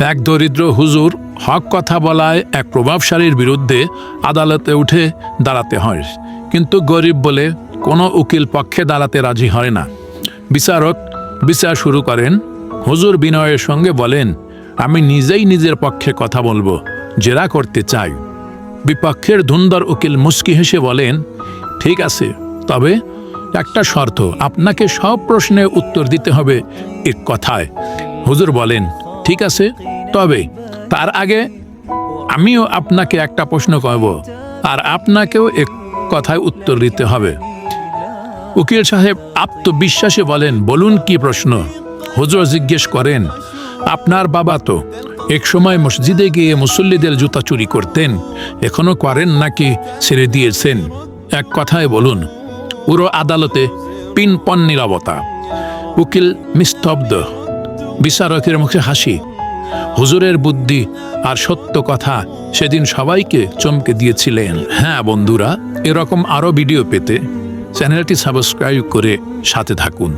এক দরিদ্র হুজুর হক কথা বলায় এক প্রভাবশালীর বিরুদ্ধে আদালতে উঠে দাঁড়াতে হয়। কিন্তু গরিব বলে কোনো উকিল পক্ষে দাঁড়াতে রাজি হয় না। বিচারক বিচার শুরু করেন। হুজুর বিনয়ের সঙ্গে বলেন, আমি নিজেই নিজের পক্ষে কথা বলব, জেরা করতে চাই। বিপক্ষের ধুন্দর উকিল মুস্কি হেসে বলেন, ঠিক আছে, তবে একটা শর্ত, আপনাকে সব প্রশ্নের উত্তর দিতে হবে এক কথায়। হুজুর বলেন ঠিক আছে? তবে তার আগে আমিও আপনাকে একটা প্রশ্ন করব, আর আপনাকেও এক কথায় উত্তর দিতে হবে। উকিল সাহেব আত্মবিশ্বাসে বলেন, বলুন কি প্রশ্ন? হুজুর জিজ্ঞেস করেন, আপনার বাবা তো এক সময় মসজিদে গিয়ে মুসল্লিদের জুতা চুরি করতেন, এখনও করেন নাকি ছেড়ে দিয়েছেন? এক কথায় বলুন পুরো আদালতে পিনপন নিরবতা উকিল নিস্তব্ধ। বিচারকের মুখে হাসি, হুজুরের বুদ্ধি আর সত্য কথা সেদিন সবাইকে চমকে দিয়েছিলেন। হ্যাঁ বন্ধুরা, এরকম আরও ভিডিও পেতে চ্যানেলটি সাবস্ক্রাইব করে সাথে থাকুন।